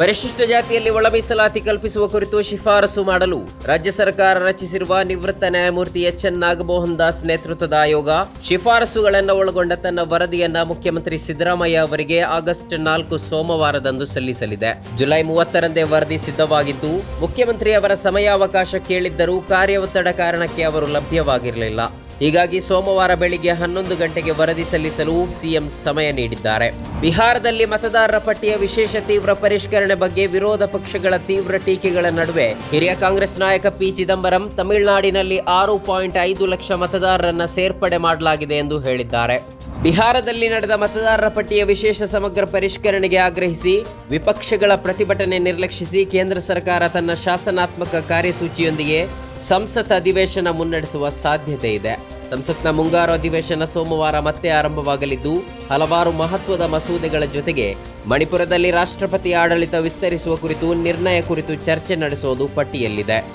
ಪರಿಶಿಷ್ಟ ಜಾತಿಯಲ್ಲಿ ಒಳ ಮೀಸಲಾತಿ ಕಲ್ಪಿಸುವ ಕುರಿತು ಶಿಫಾರಸು ಮಾಡಲು ರಾಜ್ಯ ಸರ್ಕಾರ ರಚಿಸಿರುವ ನಿವೃತ್ತ ನ್ಯಾಯಮೂರ್ತಿ ಎಚ್ ಎನ್ ನಾಗಮೋಹನ್ ದಾಸ್ ನೇತೃತ್ವದ ಆಯೋಗ ಶಿಫಾರಸುಗಳನ್ನು ಒಳಗೊಂಡ ತನ್ನ ವರದಿಯನ್ನ ಮುಖ್ಯಮಂತ್ರಿ ಸಿದ್ದರಾಮಯ್ಯ ಅವರಿಗೆ ಆಗಸ್ಟ್ ನಾಲ್ಕು ಸೋಮವಾರದಂದು ಸಲ್ಲಿಸಲಿದೆ. ಜುಲೈ ಮೂವತ್ತರಂದೇ ವರದಿ ಸಿದ್ಧವಾಗಿದ್ದು, ಮುಖ್ಯಮಂತ್ರಿ ಅವರ ಸಮಯಾವಕಾಶ ಕೇಳಿದ್ದರೂ ಕಾರ್ಯ ಒತ್ತಡ ಕಾರಣಕ್ಕೆ ಅವರು ಲಭ್ಯವಾಗಿರಲಿಲ್ಲ. ಹೀಗಾಗಿ ಸೋಮವಾರ ಬೆಳಿಗ್ಗೆ ಹನ್ನೊಂದು ಗಂಟೆಗೆ ವರದಿ ಸಲ್ಲಿಸಲು ಸಿಎಂ ಸಮಯ ನೀಡಿದ್ದಾರೆ. ಬಿಹಾರದಲ್ಲಿ ಮತದಾರರ ಪಟ್ಟಿಯ ವಿಶೇಷ ತೀವ್ರ ಪರಿಷ್ಕರಣೆ ಬಗ್ಗೆ ವಿರೋಧ ಪಕ್ಷಗಳ ತೀವ್ರ ಟೀಕೆಗಳ ನಡುವೆ ಹಿರಿಯ ಕಾಂಗ್ರೆಸ್ ನಾಯಕ ಪಿ ಚಿದಂಬರಂ ತಮಿಳುನಾಡಿನಲ್ಲಿ ಆರು ಪಾಯಿಂಟ್ ಐದು ಲಕ್ಷ ಮತದಾರರನ್ನ ಸೇರ್ಪಡೆ ಮಾಡಲಾಗಿದೆ ಎಂದು ಹೇಳಿದ್ದಾರೆ. ಬಿಹಾರದಲ್ಲಿ ನಡೆದ ಮತದಾರರ ಪಟ್ಟಿಯ ವಿಶೇಷ ಸಮಗ್ರ ಪರಿಷ್ಕರಣೆಗೆ ಆಗ್ರಹಿಸಿ ವಿಪಕ್ಷಗಳ ಪ್ರತಿಭಟನೆ ನಿರ್ಲಕ್ಷಿಸಿ ಕೇಂದ್ರ ಸರ್ಕಾರ ತನ್ನ ಶಾಸನಾತ್ಮಕ ಕಾರ್ಯಸೂಚಿಯೊಂದಿಗೆ ಸಂಸತ್ ಅಧಿವೇಶನ ಮುನ್ನಡೆಸುವ ಸಾಧ್ಯತೆ ಇದೆ. ಸಂಸತ್ನ ಮುಂಗಾರು ಅಧಿವೇಶನ ಸೋಮವಾರ ಮತ್ತೆ ಆರಂಭವಾಗಲಿದ್ದು, ಹಲವಾರು ಮಹತ್ವದ ಮಸೂದೆಗಳ ಜೊತೆಗೆ ಮಣಿಪುರದಲ್ಲಿ ರಾಷ್ಟ್ರಪತಿ ಆಡಳಿತ ವಿಸ್ತರಿಸುವ ಕುರಿತು ನಿರ್ಣಯ ಕುರಿತು ಚರ್ಚೆ ನಡೆಸುವುದು ಪಟ್ಟಿಯಲ್ಲಿದೆ.